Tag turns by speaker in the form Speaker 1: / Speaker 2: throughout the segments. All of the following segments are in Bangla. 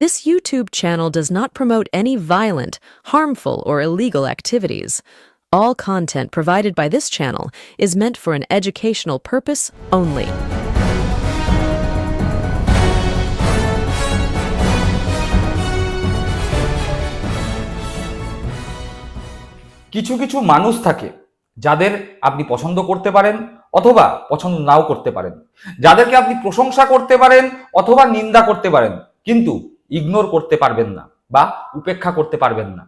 Speaker 1: This YouTube channel does not promote any violent, harmful, or illegal activities. All content provided by this channel is meant for an educational purpose only.
Speaker 2: কিছু কিছু মানুষ থাকে যাদের আপনি পছন্দ করতে পারেন অথবা পছন্দ নাও করতে পারেন যাদেরকে আপনি প্রশংসা করতে পারেন অথবা নিন্দা করতে পারেন কিন্তু ইগনোর করতে পারবেন না বা উপেক্ষা করতে পারবেন না।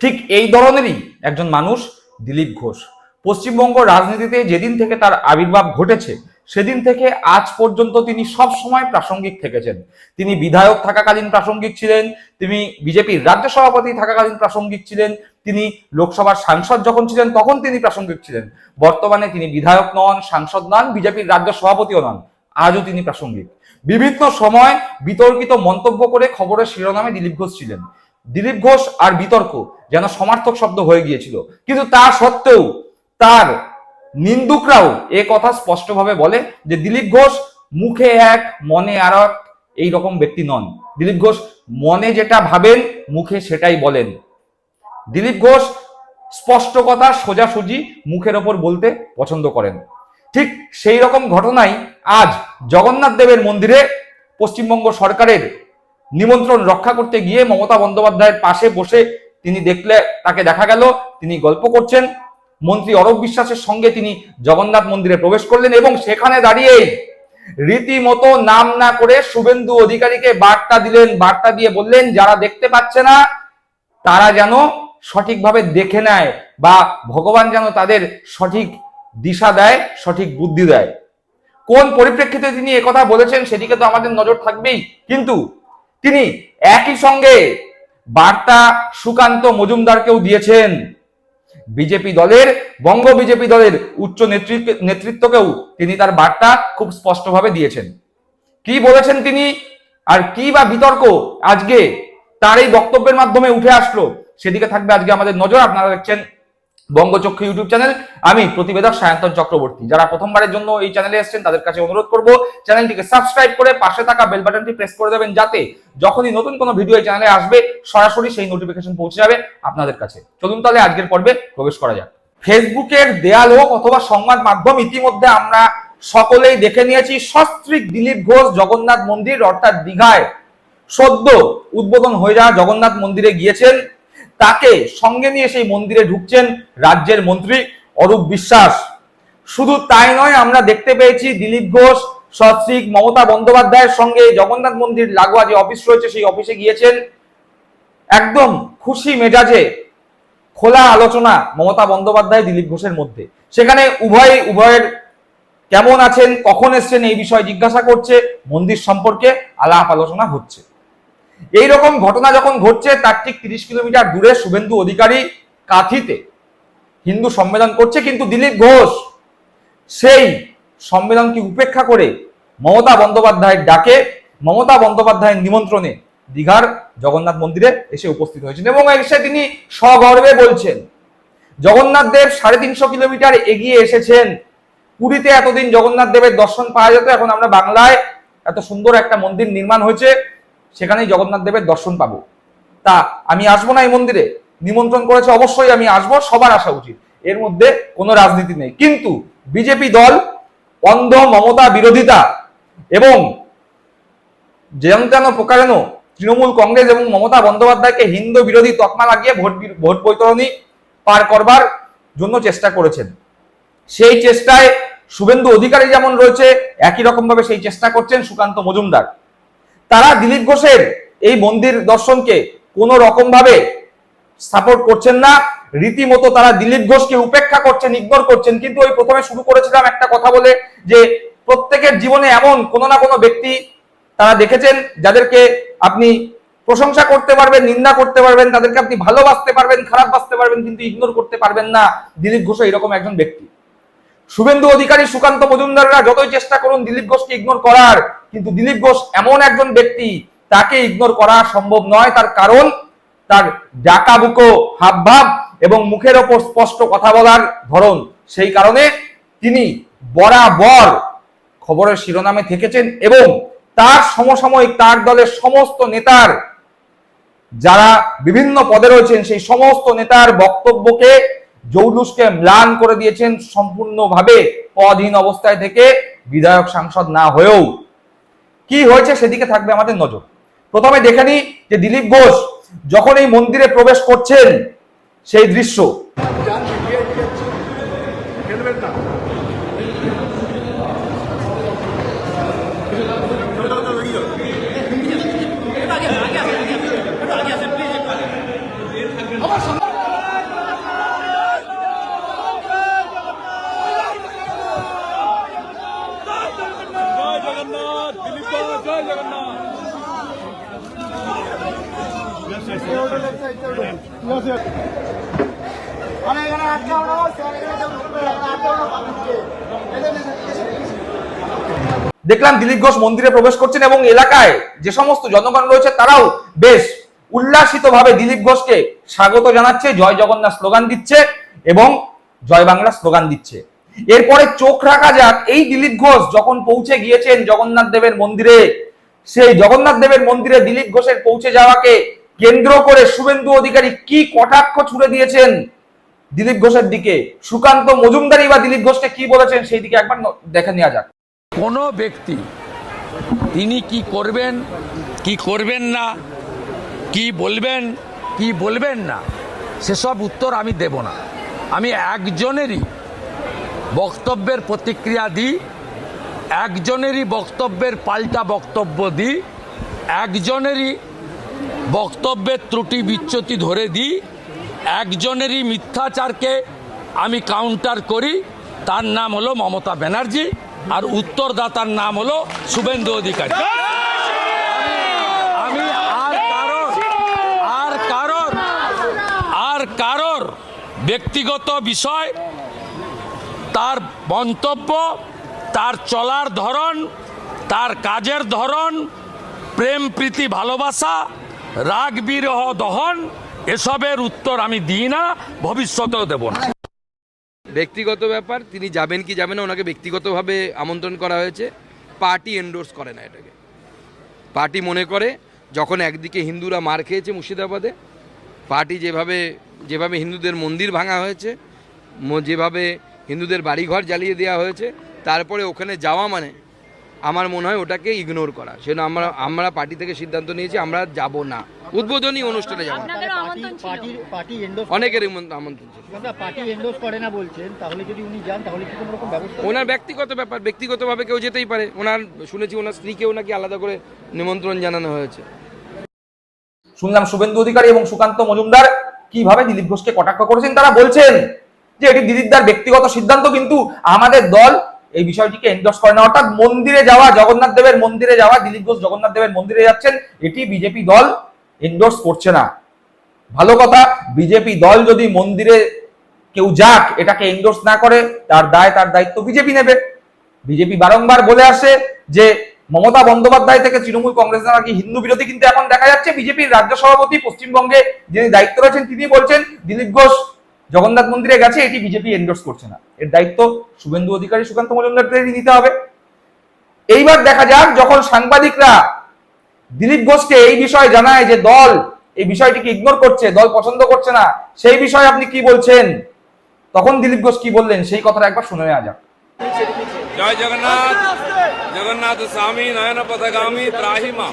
Speaker 2: ঠিক এই ধরনেরই একজন মানুষ দিলীপ ঘোষ। পশ্চিমবঙ্গ রাজনীতিতে যেদিন থেকে তার আবির্ভাব ঘটেছে, সেদিন থেকে আজ পর্যন্ত তিনি সব সময় প্রাসঙ্গিক থেকেছেন। তিনি বিধায়ক থাকাকালীন প্রাসঙ্গিক ছিলেন, তিনি বিজেপির রাজ্য সভাপতি থাকাকালীন প্রাসঙ্গিক ছিলেন, তিনি লোকসভার সাংসদ যখন ছিলেন তখন তিনি প্রাসঙ্গিক ছিলেন। বর্তমানে তিনি বিধায়ক নন, সাংসদ নন, বিজেপির রাজ্য সভাপতিও নন, আজও তিনি প্রাসঙ্গিক। বিভিন্ন সময় বিতর্কিত মন্তব্য করে খবরের শিরোনামে দিলীপ ঘোষ ছিলেন। দিলীপ ঘোষ আর বিতর্ক যেন সমার্থক শব্দ হয়ে গিয়েছিল। কিন্তু তা সত্ত্বেও তার নিন্দুকরাও এ কথা স্পষ্টভাবে বলে যে দিলীপ ঘোষ মুখে এক, মনে আর এক এই রকম ব্যক্তি নন। দিলীপ ঘোষ মনে যেটা ভাবেন, মুখে সেটাই বলেন। দিলীপ ঘোষ স্পষ্ট কথা, সোজাসুজি মুখের ওপর বলতে পছন্দ করেন। ঠিক সেই রকম ঘটনাই আজ জগন্নাথ দেবের মন্দিরে পশ্চিমবঙ্গ সরকারের নিমন্ত্রণ রক্ষা করতে গিয়ে মমতা বন্দ্যোপাধ্যায়ের পাশে বসে তিনি দেখলে, তাকে দেখা গেল, তিনি গল্প করছেন। মন্ত্রী অরব বিশ্বাসের সঙ্গে তিনি জগন্নাথ মন্দিরে প্রবেশ করলেন এবং সেখানে দাঁড়িয়েই রীতিমতো নাম না করে শুভেন্দু অধিকারীকে বার্তা দিলেন, বার্তা দিয়ে বললেন, যারা দেখতে পাচ্ছে না, তারা যেন সঠিকভাবে দেখে নেয় বা ভগবান যেন তাদের সঠিক দিশা দেয়, সঠিক বুদ্ধি দেয়। কোন পরিপ্রেক্ষিতে তিনি একথা বলেছেন সেদিকে তো আমাদের নজর থাকবেই। কিন্তু তিনি একই সঙ্গে বার্তা সুকান্ত মজুমদারকেও দিয়েছেন। বিজেপি দলের, বঙ্গ বিজেপি দলের উচ্চ নেতৃত্ব, নেতৃত্বকেও তিনি তার বার্তা খুব স্পষ্টভাবে দিয়েছেন। কি বলেছেন তিনি? আর কি বা বিতর্ক আজকে তার এই বক্তব্যের মাধ্যমে উঠে আসলো? সেদিকে থাকবে আজকে আমাদের নজর। আপনারা দেখছেন বঙ্গচক্ষু ইউটিউব চ্যানেল। আমি প্রতিবেদক সায়ন্তন চক্রবর্তী। যারা প্রথমবারের জন্য এই চ্যানেলে এসেছেন, তাদের কাছে অনুরোধ করব, চ্যানেলটিকে সাবস্ক্রাইব করে পাশে থাকা বেল বাটনটি প্রেস করে দেবেন, যাতে যখনই নতুন কোনো ভিডিও এই চ্যানেলে আসবে, সরাসরি সেই নোটিফিকেশন পৌঁছে যাবে আপনাদের কাছে। চলুন তাহলে আজকের পর্বে প্রবেশ করা যাক। ফেসবুকের দেয়াল হোক অথবা সংবাদ মাধ্যম, ইতিমধ্যে আমরা সকলেই দেখে নিয়েছি সস্ত্রীক দিলীপ ঘোষ জগন্নাথ মন্দির, অর্থাৎ দীঘায় সদ্য উদ্বোধন হয়ে যাওয়া জগন্নাথ মন্দিরে গিয়েছেন। তাকে সঙ্গে নিয়ে সেই মন্দিরে ঢুকছেন রাজ্যের মন্ত্রী অরূপ বিশ্বাস। শুধু তাই নয়, আমরা দেখতে পেয়েছি দিলীপ ঘোষ সস্ত্রীক মমতা বন্দ্যোপাধ্যায়ের সঙ্গে জগন্নাথ মন্দির লাগোয়া যে অফিস রয়েছে, সেই অফিসে গিয়েছেন। একদম খুশি মেজাজে খোলা আলোচনা মমতা বন্দ্যোপাধ্যায় দিলীপ ঘোষের মধ্যে। সেখানে উভয়, উভয়ের কেমন আছেন, কখন এসছেন এই বিষয়ে জিজ্ঞাসা করছে, মন্দির সম্পর্কে আলাপ আলোচনা হচ্ছে। এই রকম ঘটনা যখন ঘটছে, তার ঠিক তিরিশ কিলোমিটার দূরে শুভেন্দু অধিকারী কাথিতে হিন্দু সম্মেলন করছে, কিন্তু দিলীপ ঘোষ সেই সম্মেলনকে উপেক্ষা করে মমতা বন্দ্যোপাধ্যায়ের ডাকে, মমতা বন্দ্যোপাধ্যায়ের নিমন্ত্রণে দীঘার জগন্নাথ মন্দিরে এসে উপস্থিত হয়েছেন এবং এসে তিনি সগর্বে বলছেন, জগন্নাথ দেব সাড়ে তিনশো কিলোমিটার এগিয়ে এসেছেন। পুরীতে এতদিন জগন্নাথ দেবের দর্শন পাওয়া যেত, এখন আমরা বাংলায় এত সুন্দর একটা মন্দির নির্মাণ হয়েছে। সেখানেই জগন্নাথ দেবের দর্শন পাবো। তা আমি আসব না এই মন্দিরে? নিমন্ত্রণ করেছে অবশ্যই আমি আসব, সবার আসা উচিত। এর মধ্যে কোনো রাজনীতি নেই। কিন্তু বিজেপি দল, অন্ধ মমতা বিরোধিতা এবং যেন তেন প্রকারেণ তৃণমূল কংগ্রেস এবং মমতা বন্দ্যোপাধ্যায়কে হিন্দু বিরোধী তকমা লাগিয়ে ভোট ভোট বৈতরণী পার করবার জন্য চেষ্টা করেছেন। সেই চেষ্টায় শুভেন্দু অধিকারী যেমন রয়েছে, একই রকম ভাবে সেই চেষ্টা করছেন সুকান্ত মজুমদার। তারা দিলীপ ঘোষের এই মন্দির দর্শনকে কোনো রকম ভাবে সাপোর্ট করছেন না। রীতিমতো তারা দিলীপ ঘোষকে উপেক্ষা করছেন ইগনোর করছেন। কিন্তু ওই প্রথমে শুরু করেছিলাম একটা কথা বলে যে প্রত্যেকের জীবনে এমন কোনো না কোনো ব্যক্তি তারা দেখেছেন যাদেরকে আপনি প্রশংসা করতে পারবেন, নিন্দা করতে পারবেন, তাদেরকে আপনি ভালোবাসতে পারবেন, খারাপ বাসতে পারবেন, কিন্তু ইগনোর করতে পারবেন না। দিলীপ ঘোষ এরকম একজন ব্যক্তি। শুভেন্দু অধিকারী সুকান্ত মজুমদাররা যতই চেষ্টা করুন দিলীপ ঘোষকে ইগনোর করার, কিন্তু দিলীপ ঘোষ এমন একজন ব্যক্তি, তাকে ইগনোর করা সম্ভব নয়। তার কারণ, তার ডাকাবুকো হাবভাব এবং মুখের ওপর স্পষ্ট কথা বলার ধরন। সেই কারণে তিনি বরাবর খবরের শিরোনামে থেকেছেন এবং তার সমসাময়িক, তার দলের সমস্ত নেতার, যারা বিভিন্ন পদে রয়েছেন, সেই সমস্ত নেতার বক্তব্যকে জৌলুসকে ম্লান করে দিয়েছেন সম্পূর্ণভাবে পদহীন অবস্থায় থেকে বিধায়ক সাংসদ না হয়েও। কি হয়েছে সেদিকে থাকবে আমাদের নজর। প্রথমে দেখে নিই যে দিলীপ ঘোষ যখন এই মন্দিরে প্রবেশ করছেন, সেই দৃশ্য
Speaker 3: খেলবেন না
Speaker 4: জয় জগন্নাথ দিলীপ ঘোষ, জয় জগন্নাথ
Speaker 3: মানে এখানে আটকে আমরা স্যার এখানে কেউ ঢুকবে না, এখানে আটকে আমরা পাঠিয়ে
Speaker 2: দেখলাম দিলীপ ঘোষ মন্দিরে প্রবেশ করছেন এবং এলাকায় যে সমস্ত জনগণ রয়েছে, তারাও বেশ উল্লাসিতভাবে দিলীপ ঘোষকে স্বাগত জানাচ্ছে, জয় জগন্নাথ স্লোগান দিচ্ছে এবং জয় বাংলা স্লোগান দিচ্ছে। এরপরে চোখ রাখা যাক, এই দিলীপ ঘোষ যখন পৌঁছে গিয়েছেন জগন্নাথ দেবের মন্দিরে, সেই জগন্নাথ দেবের মন্দিরে দিলীপ ঘোষের পৌঁছে যাওয়াকে কেন্দ্র করে শুভেন্দু অধিকারী কি কটাক্ষ ছুড়ে দিয়েছেন দিলীপ ঘোষের দিকে? সুকান্ত মজুমদারি বা দিলীপ ঘোষকে কি বলেছেন সেই দিকে একবার দেখে নেওয়া যাক।
Speaker 5: কোনো ব্যক্তি তিনি কি করবেন কি করবেন না, কি বলবেন কি বলবেন না, সেসব উত্তর আমি দেব না। আমি একজনেরই বক্তব্যের প্রতিক্রিয়া দিই, একজনেরই বক্তব্যের পাল্টা বক্তব্য দিই, একজনেরই বক্তব্যের ত্রুটি বিচ্যুতি ধরে দিই। একজনেরই মিথ্যাচারকে আমি কাউন্টার করি। তার নাম হলো মমতা ব্যানার্জি আর উত্তরদাতার নাম হলো শুভেন্দু অধিকারী। আমি আর কারোর আর কারোর আর কারোর ব্যক্তিগত বিষয়, তার মন্তব্য, তার চলার ধরন, তার কাজের ধরন, প্রেম, প্রীতি, ভালোবাসা রাগ, বিরহ, দহন, এসবের উত্তর আমি দিই না, ভবিষ্যতেও দেব না।
Speaker 6: ব্যক্তিগত ব্যাপার, তিনি যাবেন কি যাবেন না, ওনাকে ব্যক্তিগতভাবে আমন্ত্রণ করা হয়েছে। পার্টি এন্ডোর্স করে না এটাকে। পার্টি মনে করে, যখন একদিকে হিন্দুরা মার খেয়েছে মুর্শিদাবাদে, পার্টি যেভাবে যেভাবে হিন্দুদের মন্দির ভাঙা হয়েছে, যেভাবে হিন্দুদের বাড়িঘর জ্বালিয়ে দেওয়া হয়েছে, তারপরে ওখানে যাওয়া মানে আমার মনে হয় ওটাকে ইগনোর করা। সেজন্য আমরা আমরা পার্টি থেকে সিদ্ধান্ত নিয়েছি আমরা যাব না। উদ্বোধনী অনুষ্ঠানে যাব না।
Speaker 7: আপনাদেরও আমন্ত্রণ ছিল।
Speaker 8: পার্টি পার্টি এন্ডোর্স
Speaker 6: অনেকের আমন্ত্রণ- আমন্ত্রণ ছিল।
Speaker 8: আমরা পার্টি এন্ডোর্স করে না বলছেন তাহলে যদি উনি যান তাহলে কি কোনো রকম ব্যবস্থা
Speaker 6: ওনার ব্যক্তিগত ব্যাপার ব্যক্তিগতভাবে কেউ যেতেই পারে। ওনার শুনেছি ওনার স্ত্রীকেও নাকি আলাদা করে নিমন্ত্রণ জানানো হয়েছে।
Speaker 2: শুনলাম শুভেন্দু অধিকারী এবং সুকান্ত মজুমদার কীভাবে দিলীপ ঘোষকে কটাক্ষ করেছেন তারা বলছেন যে এটি দিলীপদার ব্যক্তিগত সিদ্ধান্ত কিন্তু আমাদের দল এই বিষয়টিকে এন্ডোর্স করে না অর্থাৎ মন্দিরে যাওয়া, জগন্নাথ দেবের মন্দিরে যাওয়া, দিলীপ ঘোষ জগন্নাথ দেবের মন্দিরে যাচ্ছেন, এটি বিজেপি দল এন্ডোর্স করছে না। ভালো কথা বিজেপি দল যদি মন্দিরে কেউ যাক, এটাকে এন্ডোর্স না করে, তার দায়, তার দায়িত্ব বিজেপি নেবে। বিজেপি বারংবার বলে আসে যে, মমতা বন্দ্যোপাধ্যায় থেকে তৃণমূল কংগ্রেস নাকি হিন্দু বিরোধী কিন্তু এখন দেখা যাচ্ছে বিজেপির রাজ্য সভাপতি পশ্চিমবঙ্গে যিনি দায়িত্ব রয়েছেন, তিনি বলছেন, দিলীপ ঘোষ জগন্নাথ মন্দিরে গেছে, এটি বিজেপি এন্ডোর্স করছে না। এর দায়িত্ব শুভেন্দু অধিকারী সুকান্ত মজুমদারদেরই নিতে হবে। এইবার দেখা যাক, যখন সাংবাদিকরা দিলীপ ঘোষকে এই বিষয়ে জানায় যে দল এই বিষয়টিকে ইগনোর করছে, দল পছন্দ করছে না, সেই বিষয়ে আপনি কি বলছেন? তখন দিলীপ ঘোষ কি বললেন, সেই কথাটা একবার শুনে নেওয়া যাক।
Speaker 4: জয় জগন্নাথ জগন্নাথ স্বামী নয়ন পথগামী ত্রাহিমা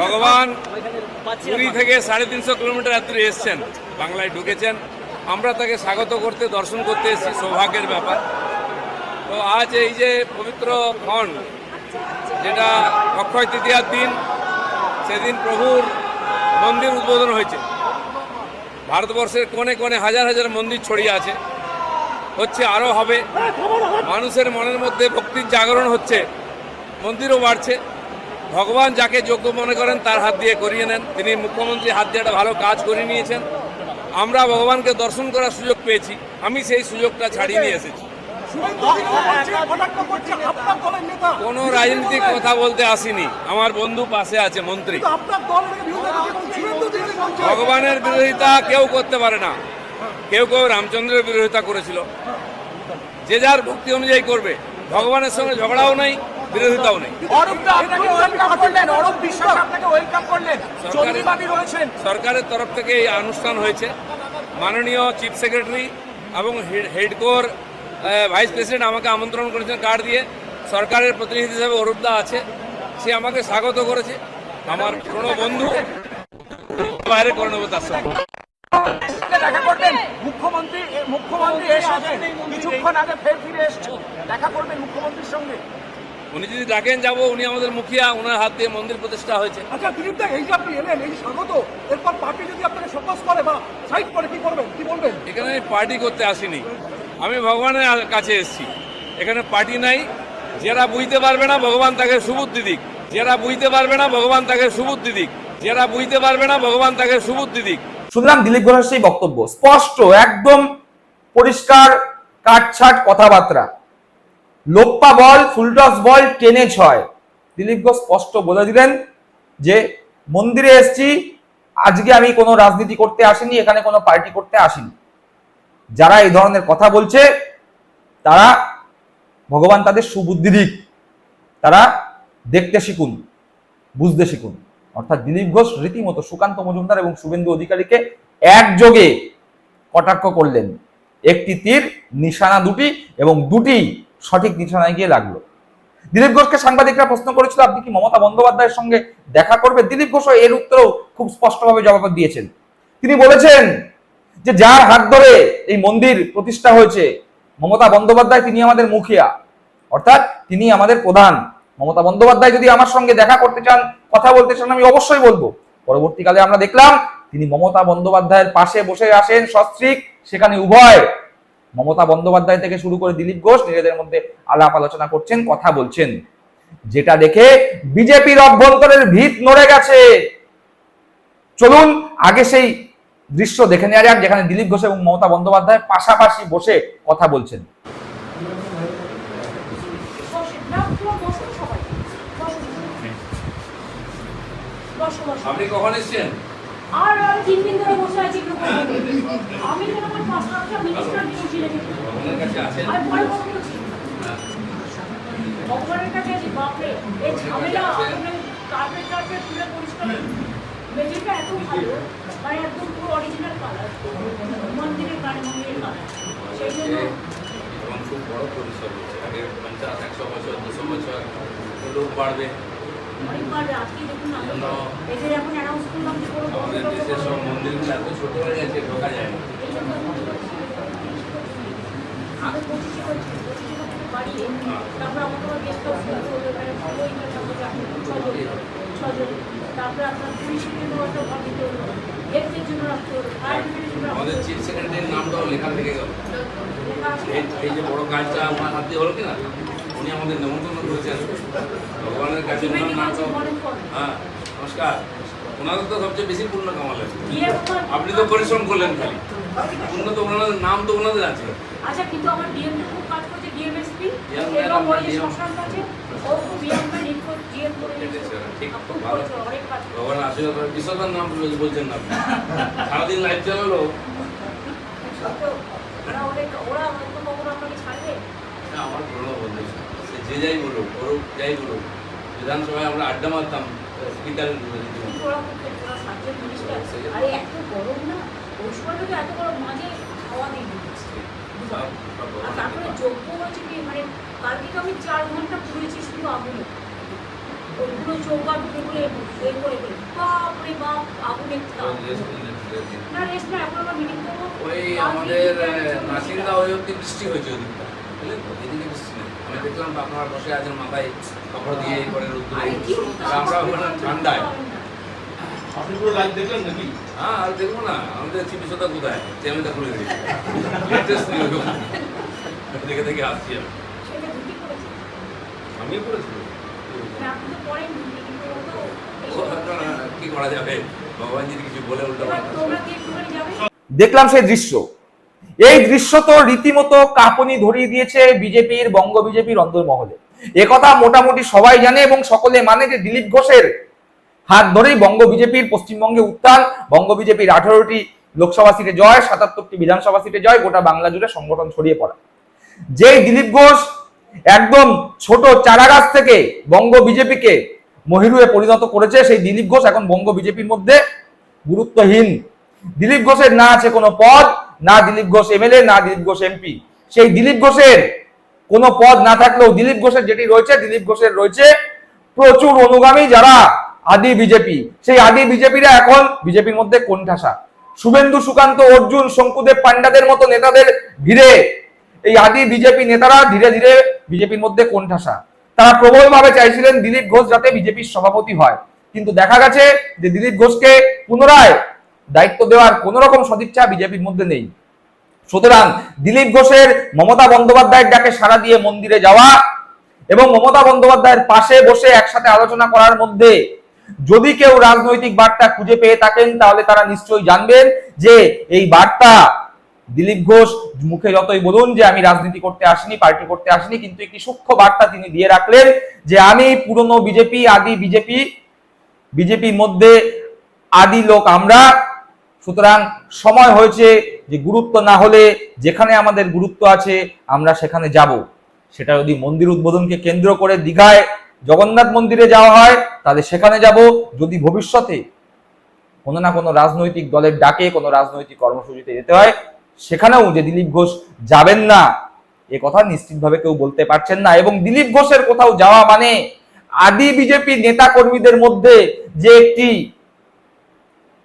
Speaker 4: ভগবান পুরী থেকে সাড়ে তিনশো কিলোমিটার এত এসছেন, বাংলায় ঢুকেছেন। আমরা তাকে স্বাগত করতে, দর্শন করতে এসেছি, সৌভাগ্যের ব্যাপার। তো আজ এই যে পবিত্র ক্ষণ, যেটা অক্ষয় তৃতীয়ার দিন, সেদিন প্রভুর মন্দির উদ্বোধন হয়েছে। ভারতবর্ষের কোণে কোণে হাজার হাজার মন্দির ছড়িয়ে আছে। হচ্ছে আরও হবে। মানুষের মনের মধ্যে ভক্তির জাগরণ হচ্ছে। মন্দিরও বাড়ছে। ভগবান যাকে যোগ্য মনে করেন, তার হাত দিয়ে করিয়ে নেন। তিনি মুখ্যমন্ত্রী হাত দিয়ে একটা ভালো কাজ করে নিয়েছেন। আমরা ভগবানকে দর্শন করার সুযোগ পেয়েছি। আমি সেই সুযোগটা ছাড়িয়ে নিয়ে এসেছি। কোনো রাজনৈতিক কথা বলতে আসিনি। আমার বন্ধু পাশে আছে, মন্ত্রী। ভগবানের বিরোধিতা কেউ করতে পারে না। কেউ কেউ রামচন্দ্রের বিরোধিতা করেছিল। যে যার ভক্তি অনুযায়ী করবে। ভগবানের সঙ্গে ঝগড়াও নেই, বিরোধিতাও নেই।
Speaker 7: আপনাকে ওয়েলকাম করলেন। রয়েছেন।
Speaker 4: সরকারের তরফ থেকে এই অনুষ্ঠান হয়েছে। মাননীয় চিফ সেক্রেটারি এবং হেড- হেডকোর আহ, ভাইস প্রেসিডেন্ট আমাকে আমন্ত্রণ করেছেন কার্ড দিয়ে। সরকারের প্রতিনিধি হিসেবে অরূপদা আছে। সে আমাকে স্বাগত করেছে। আমার কোনো বন্ধু বাইরে করে নেব তার সঙ্গে
Speaker 7: দেখা করবেন। মুখ্যমন্ত্রী মুখ্যমন্ত্রী কিছুক্ষণ আগে ফের ফিরে দেখা করবেন মুখ্যমন্ত্রীর সঙ্গে।
Speaker 4: উনি যদি ডাকেন যাব উনি আমাদের মুখিয়া ওনার হাত দিয়ে মন্দির প্রতিষ্ঠা হয়েছে।
Speaker 7: আচ্ছা দিলীপ দা এই যে আপনি এলেন এই স্বাগত এরপর পার্টি যদি আপনাকে সপোজ করে বা সাইড করে কি করবেন? কি বলবেন?
Speaker 4: এখানে আমি পার্টি করতে আসিনি। আমি ভগবানের কাছে এসেছি। এখানে পার্টি নাই। যারা বুঝতে পারবে না ভগবান তাকে সুবুদ্ধি দিক। যারা বুঝতে পারবে না ভগবান তাকে সুবুদ্ধি দিক। যারা বুঝতে পারবে না ভগবান তাকে সুবুদ্ধি দিক।
Speaker 2: শুনলাম দিলীপ ঘোষের সেই বক্তব্য স্পষ্ট একদম পরিষ্কার কাটছাট কথাবার্তা। লোপ্পা বল, ফুলটস বল টেনে ছয়। দিলীপ ঘোষ স্পষ্ট বলে দিলেন যে, মন্দিরে এসছি, আজকে আমি কোনো রাজনীতি করতে আসিনি, এখানে কোনো পার্টি করতে আসিনি। যারা এই ধরনের কথা বলছে, তারা ভগবান তাদের সুবুদ্ধি দিক। তারা দেখতে শিখুন, বুঝতে শিখুন। অর্থাৎ দিলীপ ঘোষ রীতিমতো সুকান্ত মজুমদার এবং শুভেন্দু অধিকারীকে একযোগে কটাক্ষ করলেন। একটি তীর, নিশানা দুটি এবং দুটি সঠিক নিশানায় গিয়ে লাগল। দিলীপ ঘোষকে সাংবাদিকরা প্রশ্ন করেছিল, আপনি কি মমতা বন্দ্যোপাধ্যায়ের সঙ্গে দেখা করবে দিলীপ ঘোষ এর উত্তরেও খুব স্পষ্টভাবে জবাব দিয়েছেন। তিনি বলেছেন যে যার হাত ধরে এই মন্দির প্রতিষ্ঠা হয়েছে, মমতা বন্দ্যোপাধ্যায় তিনি আমাদের মুখিয়া। অর্থাৎ তিনি আমাদের প্রধান। মমতা বন্দ্যোপাধ্যায় যদি আমার সঙ্গে দেখা করতে চান, কথা বলতে চান, আমি অবশ্যই বলব। পরবর্তীকালে আমরা দেখলাম, তিনি মমতা বন্দ্যোপাধ্যায়ের পাশে বসে আসেন সস্ত্রীক, সেখানে উভয় মমতা বন্দ্যোপাধ্যায় থেকে শুরু করে দিলীপ ঘোষ নিজেদের মধ্যে আলাপ আলোচনা করছেন কথা বলছেন। যেটা দেখে বিজেপির অভ্যন্তরের ভিত নড়ে গেছে। চলুন আগে সেই দৃশ্য দেখে নেওয়া যাক যেখানে দিলীপ ঘোষ এবং মমতা বন্দ্যোপাধ্যায় পাশাপাশি বসে কথা বলছেন।
Speaker 4: আপনি কখন এসছেন?
Speaker 9: আর আমি তিন দিন ধরে বসে আছি আমি যেন আমার পাঁচ লাখটা মিনিস্টার বসিয়ে রেখেছি। আমি পরে ভগবানের কাছে আছি বাপরে। এই ঝামেলা কার্পেট টার্পেট তুলে পরিষ্কার মেঝেটা এত ভালো মানে একদম পুরো অরিজিনাল কালার মন্দিরের গাড়ি মন্দিরের কালার সেই জন্য
Speaker 4: এবং খুব বড় পরিসর হচ্ছে। আগে পঞ্চাশ একশো বছর দুশো বছর লোক বাড়বে। আমাদের দেশের সব মন্দিরগুলো এত ছোট হয়ে গেছে ঢোকা যায় না। আমাদের। চিফ সেক্রেটারির নামটাও লেখা থেকে গেল। এই যে বড় কাজটা আমার হাত হলো কিনা? উনি আমাদের নেমন্তন্ন করেছেন। ভগবানের কাছে। হ্যাঁ নমস্কার। ওনাদের তো সবচেয়ে বেশি পূর্ণ কামালেন আপনি তো পরিশ্রম করলেন খালি। পূর্ণ তো ওনাদের নাম তো ওনাদের আছে।
Speaker 9: আচ্ছা কিন্তু আমার ডিএম খুব কাজ করছে ডিএমএসপি এবং ওই যে শ্মশান আছে ও খুব ডিএম করে
Speaker 4: ঠিক ভালো। ভগবান আশীর্বাদ করে বিশ্বদার নাম বলছেন না সারাদিন লাইভ চালালো
Speaker 9: ওরা ওরা হয়তো কখনো আপনাকে ছাড়বে।
Speaker 4: আমার পুরোনো বন্ধু সে যে যাই বলুক অরূপ যাই বলুক বিধানসভায় আমরা আড্ডা মারতাম স্পিকারের
Speaker 9: কিন্তু ওরা খুব ওরা সাবজেক্ট মিনিস্টার আরে এত গরম না ওই সময় তো এত গরম মাঝে খাওয়া দিয়ে দিচ্ছে। আর তারপরে যোগ্য হয়েছে কি? মানে কালকে আমি চার ঘণ্টা পুড়েছি শুধু আগুনে। ওইগুলো চৌকা ঢুকে করে দিই বাপরে বাপ আগুনে তাপ। না রেস্ট না এখন আমরা মিটিং করব।
Speaker 4: ওই
Speaker 9: কালকে
Speaker 4: আমাদের নাসিন্দা ওই অব্দি বৃষ্টি হয়েছে ওদিকটা বুঝলেন তো? এদিকে বৃষ্টি নেই। দেখলাম আপনারা বসে আছেন মাথায় কাপড় দিয়ে করে আমরা ওখানে ঠান্ডায়।
Speaker 7: আপনি পুরো লাইভ দেখলেন নাকি?
Speaker 4: হ্যাঁ আর দেখব না। আমাদের চিকিৎসা কোথায়? চেমেটা খুলে দিয়েছে দেখে দেখে আসছি আমি।
Speaker 9: সেটা
Speaker 4: আমিও করেছি
Speaker 9: মানে
Speaker 4: কি করা যাবে? কিছু বলে উল্টো
Speaker 2: দেখলাম সেই দৃশ্য। এই দৃশ্য তো রীতিমতো কাঁপুনি ধরিয়ে দিয়েছে বিজেপির, বঙ্গ বিজেপির অন্তর্মহলে একথা মোটামুটি সবাই জানে এবং সকলে মানে যে দিলীপ ঘোষের হাত ধরেই বঙ্গ বিজেপির পশ্চিমবঙ্গে উত্থান বঙ্গ বিজেপির আঠারোটি লোকসভা সিটে জয়, সাতাত্তরটি বিধানসভা সিটে জয়, গোটা বাংলা জুড়ে সংগঠন ছড়িয়ে পড়া। যেই দিলীপ ঘোষ একদম ছোট চারাগাছ থেকে বঙ্গ বিজেপিকে মহিরুয়ে পরিণত করেছে, সেই দিলীপ ঘোষ এখন বঙ্গ বিজেপির মধ্যে গুরুত্বহীন। দিলীপ ঘোষের না আছে কোনো পদ না দিলীপ ঘোষ এমএলএ, না দিলীপ ঘোষ এমপি। সেই দিলীপ ঘোষের কোনো পদ না থাকলেও দিলীপ ঘোষের যেটি রয়েছে, দিলীপ ঘোষের রয়েছে প্রচুর অনুগামী যারা আদি বিজেপি। সেই আদি বিজেপিরা এখন বিজেপির মধ্যে কোণঠাসা। শুভেন্দু সুকান্ত, অর্জুন, শঙ্কুদেব পান্ডাদের মতো নেতাদের ভিড়ে এই আদি বিজেপি নেতারা ধীরে ধীরে বিজেপির মধ্যে কোণঠাসা। তারা প্রবলভাবে চাইছিলেন দিলীপ ঘোষ যাতে বিজেপির সভাপতি হয়। কিন্তু দেখা গেছে যে দিলীপ ঘোষকে পুনরায় দায়িত্ব দেওয়ার কোন রকম সদিচ্ছা বিজেপির মধ্যে নেই। সুতরাং দিলীপ ঘোষের মমতা বন্দ্যোপাধ্যায়ের ডাকে সাড়া দিয়ে মন্দিরে যাওয়া এবং মমতা বন্দ্যোপাধ্যায়ের পাশে বসে একসাথে আলোচনা করার মধ্যে যদি কেউ রাজনৈতিক বার্তা খুঁজে পেয়ে থাকেন, তাহলে তারা নিশ্চয়ই জানবেন যে এই বার্তা দিলীপ ঘোষ মুখে যতই বলুন যে আমি রাজনীতি করতে আসিনি, পার্টি করতে আসিনি, কিন্তু একটি সূক্ষ্ম বার্তা তিনি দিয়ে রাখলেন যে আমি পুরনো বিজেপি, আদি বিজেপি, বিজেপির মধ্যে আদি লোক আমরা। সুতরাং সময় হয়েছে যে গুরুত্ব না হলে যেখানে আমাদের গুরুত্ব আছে, আমরা সেখানে যাব। সেটা যদি মন্দির উদ্বোধনকে কেন্দ্র করে দীঘায় জগন্নাথ মন্দিরে যাওয়া হয়, তাহলে সেখানে যাব। যদি ভবিষ্যতে কোনো না কোনো রাজনৈতিক দলের ডাকে কোনো রাজনৈতিক কর্মসূচিতে যেতে হয়, সেখানেও যে দিলীপ ঘোষ যাবেন না, এ কথা নিশ্চিতভাবে কেউ বলতে পারছেন না। এবং দিলীপ ঘোষের কোথাও যাওয়া মানে আদি বিজেপি নেতা কর্মীদের মধ্যে যে একটি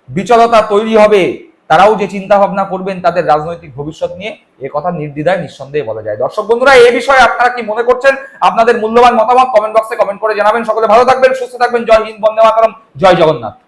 Speaker 2: বিচলতা তৈরি হবে। তারাও যে চিন্তা ভাবনা করবেন তাদের রাজনৈতিক ভবিষ্যৎ নিয়ে, এ কথা নির্দ্বিধায়, নিঃসন্দেহে বলা যায়। দর্শক বন্ধুরা, এ বিষয়ে আপনারা কি মনে করছেন? আপনাদের মূল্যবান মতামত কমেন্ট বক্সে কমেন্ট করে জানাবেন। সকলে ভালো থাকবেন, সুস্থ থাকবেন। জয় হিন্দ, বন্দে মাতরম। জয় জগন্নাথ।